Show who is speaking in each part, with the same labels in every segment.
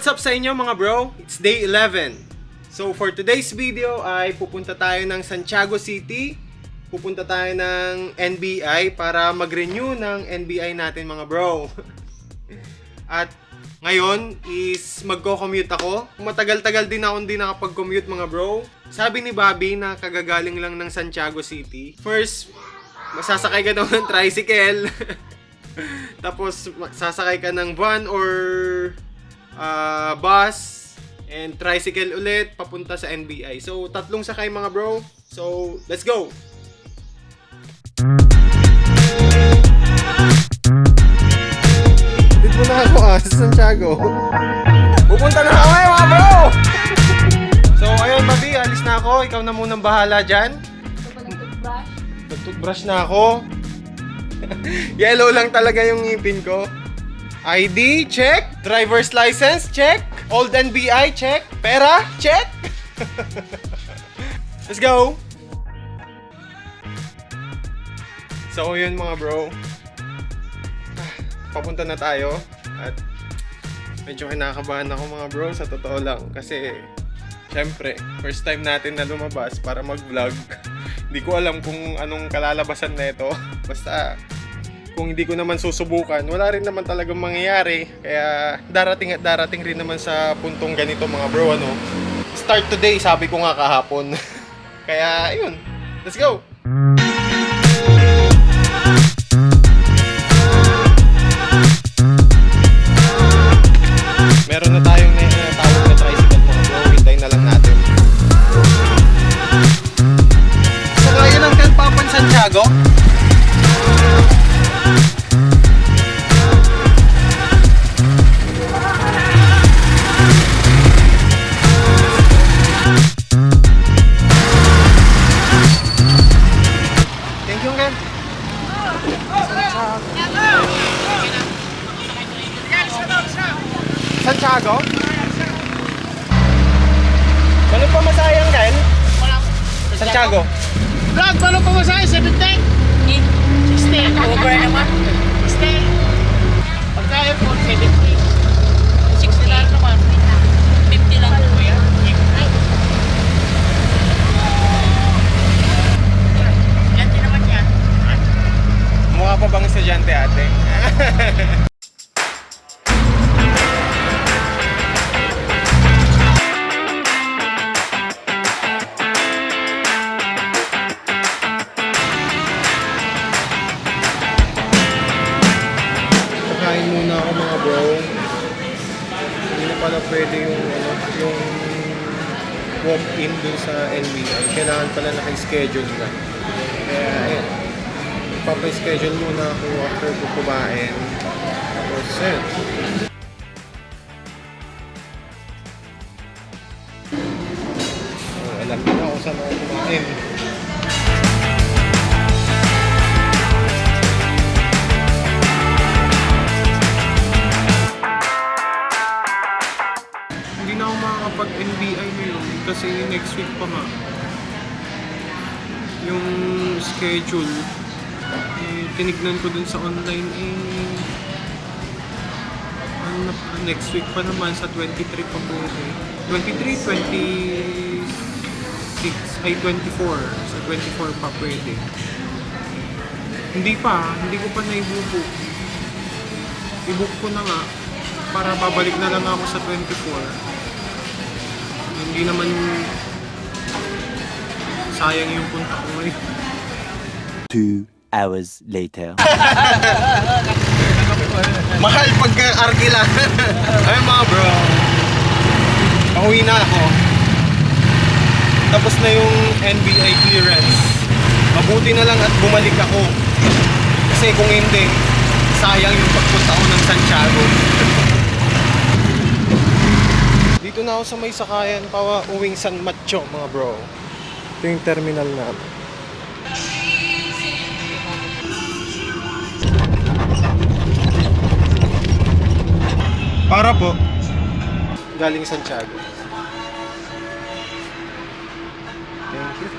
Speaker 1: what's up sa inyo mga bro? It's day 11. So for today's video ay pupunta tayo ng Santiago City. Pupunta tayo ng NBI para mag-renew ng NBI natin mga bro. At ngayon is magko-commute ako. Matagal-tagal din ako hindi nakapag-commute mga bro. Sabi ni Bobby na kagagaling lang ng Santiago City. First, masasakay ka daw ng tricycle. Tapos sasakay ka ng van or ah, bus and tricycle ulit papunta sa NBI. So tatlong sakay mga bro. So let's go. Dito mo na ako ah, sa Santiago. Pupunta na ako eh, mga bro! So ayun, Babi, alis na ako. Ikaw na munang bahala dyan. Nag-toothbrush na ako. Yellow lang talaga yung ngipin ko. ID, check. Driver's license, check. Old NBI, check. Pera, check. Let's go. So yun mga bro. Papunta na tayo. At medyo kinakabahan ako mga bro sa totoo lang. Kasi syempre, first time natin na lumabas para mag-vlog. Hindi ko alam kung anong kalalabasan na ito. Basta, kung hindi ko naman susubukan, wala rin naman talagang mangyayari. Kaya darating at darating rin naman sa puntong ganito mga bro, ano. Start today, sabi ko nga kahapon. Kaya, ayun. Let's go! Meron dun sa NBI. Kailangan pala naka-schedule na. Kaya ayun papaschedule muna ako after ko kumain. Tapos, yun. Oh, alam na kung saan ako kumain. Kasi next week pa nga. Yung schedule eh, tinignan ko dun sa online eh ano next week pa naman sa 23 pa pwede 23, 26 ay 24 sa 24 pa pwede. Hindi pa, hindi ko pa na-book i-book ko na nga para babalik na lang ako sa 24 hindi naman sayang yung punta ko ngayon
Speaker 2: Two hours later.
Speaker 1: Mahal pag arkila. Ay mga bro. Pauwi na ako. Tapos na yung NBI clearance. Mabuti na lang at bumalik ako. Kasi kung hindi, sayang yung pagpunta ko ng Santiago. Dito na ako sa may sakayan pa uwing San Mateo mga bro. Ito yung terminal namin. Para po. Galing Santiago. Thank you.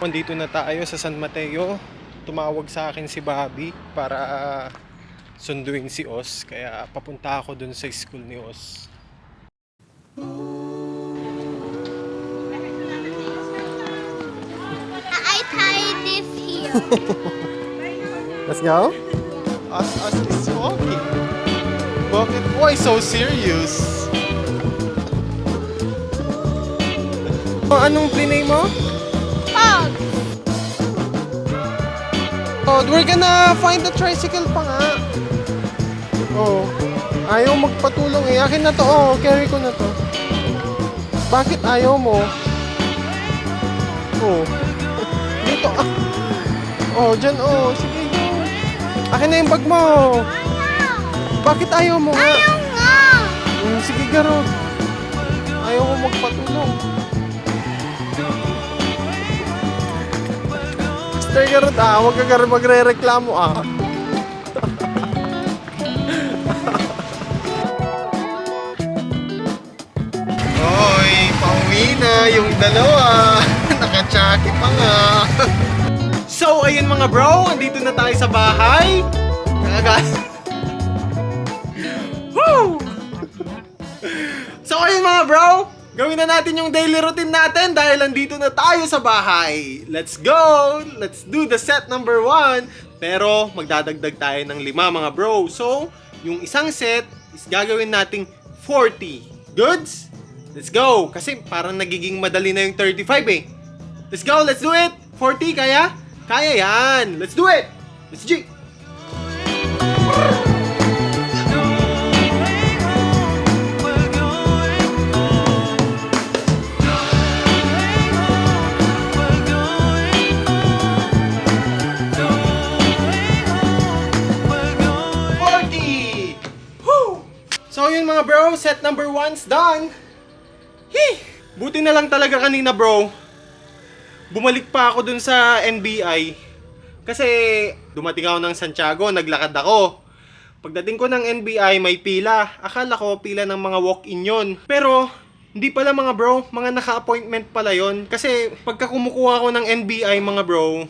Speaker 1: Nandito na tayo sa San Mateo. Tumawag sa akin si Bobby para sunduin si Os. Kaya papunta ako dun sa school ni Os.
Speaker 3: I tied this here.
Speaker 1: Let's go. Us, us is walking. Bakit why so serious? Oh, anong plinay mo?
Speaker 3: Pog.
Speaker 1: Oh, we're gonna find the tricycle pa nga. Oh, ayaw magpatulong eh. Akin na to, oh. Carry ko na to. Bakit ayaw mo? Oh. Dito, ah. Oh, dyan, oh. Sige, go. Akin na yung bag mo. Bakit ayaw mo nga?
Speaker 3: Ayaw nga.
Speaker 1: Mm, sige, Garo. Ayaw mo magpatulong. Mr. Garot ah, huwag ka magre-reklamo ah. Na yung dalawa. Nakachaki pa nga. so, ayun mga bro, andito na tayo sa bahay. Kakaga... Woo! So ayun mga bro, gawin na natin yung daily routine natin dahil andito na tayo sa bahay. Let's go! Let's do the set number one. Pero magdadagdag tayo ng lima mga bro. So, yung isang set is gagawin nating 40. Goods? Let's go! Kasi parang nagiging madali na yung 35 eh. Let's go! Let's do it! 40 kaya? Kaya yan! Let's do it! Let's G! So yun mga bro, set number one's done. Hee! Buti na lang talaga kanina bro. Bumalik pa ako dun sa NBI. Kasi dumating ako ng Santiago, naglakad ako. Pagdating ko ng NBI, may pila. Akala ko pila ng mga walk-in yon. Pero, hindi pala mga bro, mga naka-appointment pala yon. Kasi pagka kumukuha ko ng NBI mga bro,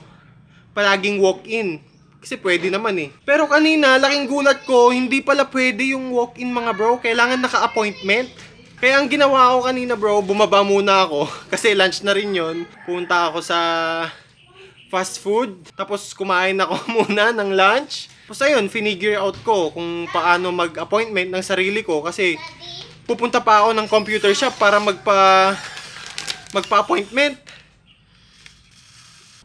Speaker 1: palaging walk-in. Kasi pwede naman eh. Pero kanina, laking gulat ko, hindi pala pwede yung walk-in mga bro. Kailangan naka-appointment. Kaya ang ginawa ko kanina bro, bumaba muna ako. Kasi lunch na rin yon. Punta ako sa fast food. Tapos kumain ako muna ng lunch. Tapos ayun, finigure out ko kung paano mag-appointment ng sarili ko. Kasi pupunta pa ako ng computer shop para magpa magpa-appointment.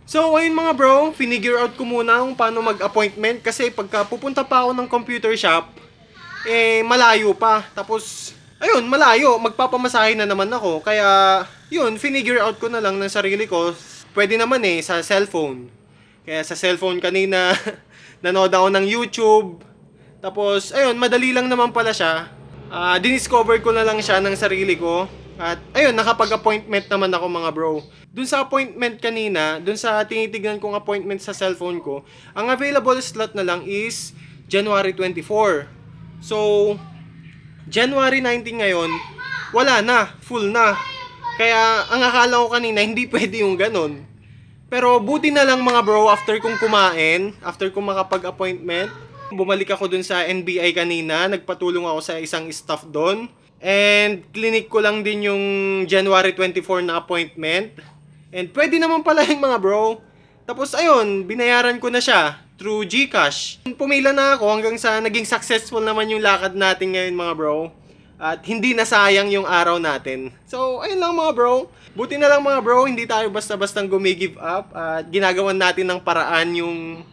Speaker 1: So, ayun mga bro, finigure out ko muna kung paano mag-appointment kasi pagka pupunta pa ako ng computer shop, eh, malayo pa. Tapos, ayun, malayo. Magpapamasahe na naman ako. Kaya, yun, finigure out ko na lang ng sarili ko. Pwede naman eh, sa cellphone. Kaya sa cellphone kanina, nanood ako ng YouTube. Tapos, ayun, madali lang naman pala siya. Ah, diniscover ko na lang siya ng sarili ko. At ayun, nakapag-appointment naman ako mga bro. Dun sa appointment kanina, dun sa tinitignan kong appointment sa cellphone ko, ang available slot na lang is January 24. So, January 19 ngayon, wala na, full na. Kaya ang akala ko kanina, hindi pwede yung ganun. Pero buti na lang mga bro, after kong kumain, after kong makapag-appointment, bumalik ako dun sa NBI kanina, nagpatulong ako sa isang staff doon. And clinic ko lang din yung January 24 na appointment. And pwede naman pala yung mga bro. Tapos ayun, binayaran ko na siya through GCash. Pumila na ako hanggang sa naging successful naman yung lakad natin ngayon mga bro. At hindi nasayang yung araw natin. So, ayun lang mga bro. Buti na lang mga bro, hindi tayo basta-bastang gumigive up. At ginagawan natin ng paraan yung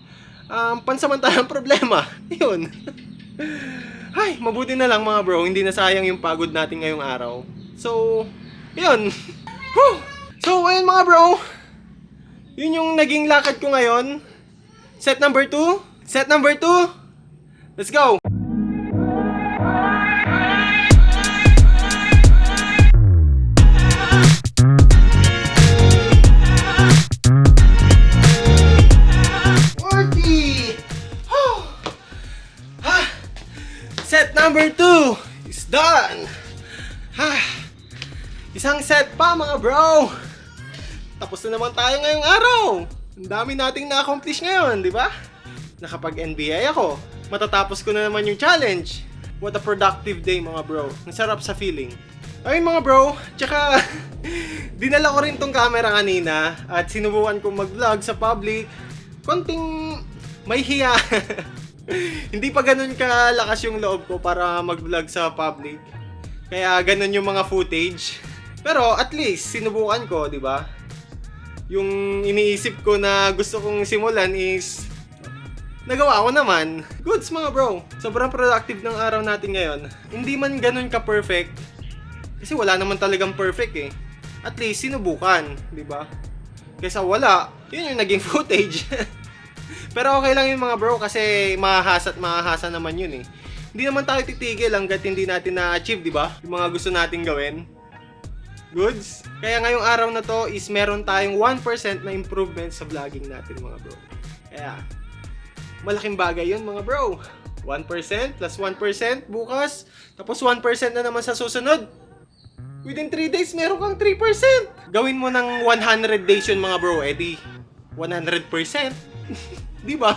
Speaker 1: um, pansamantalang problema. Yun. Ay, mabuti na lang mga bro, hindi nasayang yung pagod natin ngayong araw. So, yun. So, ayun mga bro. Yun yung naging lakad ko ngayon. Set number 2. Set number 2. Let's go. Set number 2 is done. Ha. Isang set pa mga bro. Tapos na naman tayo ngayong araw. Ang dami nating na-accomplish ngayon, di ba? Nakapag-NBA ako. matatapos ko na naman yung challenge. What a productive day mga bro. Ang sarap sa feeling. Ayun mga bro, tsaka dinala ko rin tong camera kanina at sinubukan kong mag-vlog sa public. Konting may hiya. Hindi pa ganun kalakas yung loob ko para mag-vlog sa public. Kaya ganun yung mga footage. Pero at least sinubukan ko, 'di ba? Yung iniisip ko na gusto kong simulan is nagawa ko naman. Goods mga bro. Sobrang productive ng araw natin ngayon. Hindi man ganun ka-perfect. Kasi wala naman talagang perfect eh. At least sinubukan, 'di ba? Kaysa wala, yun yung naging footage. Pero okay lang yun mga bro kasi mahahasa at mahahasa naman yun eh. Hindi naman tayo titigil hanggat hindi natin na-achieve, di ba? Yung mga gusto nating gawin. Goods? Kaya ngayong araw na to is meron tayong 1% na improvement sa vlogging natin mga bro. Kaya, malaking bagay yun mga bro. 1% plus 1% bukas, tapos 1% na naman sa susunod. Within 3 days, meron kang 3%. Gawin mo ng 100 days yun mga bro, edi 100%. Di ba?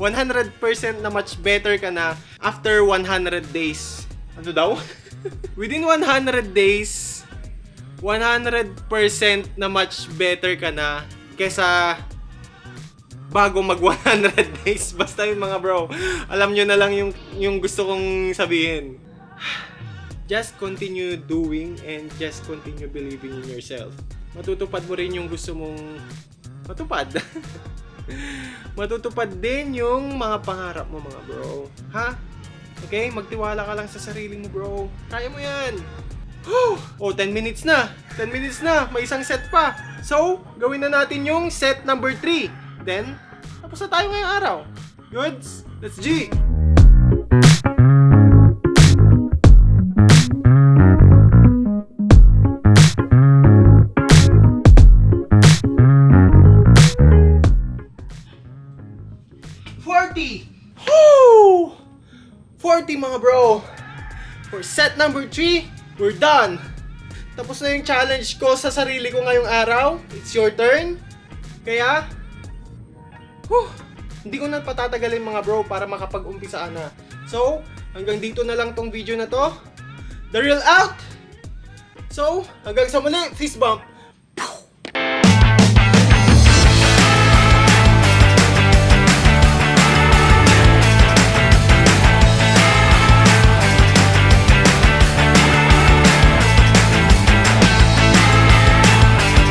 Speaker 1: 100% na much better ka na after 100 days. Ano daw? Within 100 days, 100% na much better ka na kesa bago mag 100 days. Basta yun mga bro. Alam nyo na lang yung, yung gusto kong sabihin. Just continue doing and just continue believing in yourself. Matutupad mo rin yung gusto mong matupad. Matutupad din yung mga pangarap mo mga bro. Ha? Okay? Magtiwala ka lang sa sarili mo bro. Kaya mo yan. Oh, 10 minutes na. 10 minutes na. May isang set pa. So, gawin na natin yung set number 3. Then, tapos na tayo ngayong araw. Goods? Let's G! Forty! Woo! 40 mga bro! For set number 3, we're done! Tapos na yung challenge ko sa sarili ko ngayong araw. It's your turn. Kaya, whew, hindi ko na patatagalin mga bro para makapag-umpisa na. So, hanggang dito na lang tong video na to. The real out! So, hanggang sa muli, fist bump!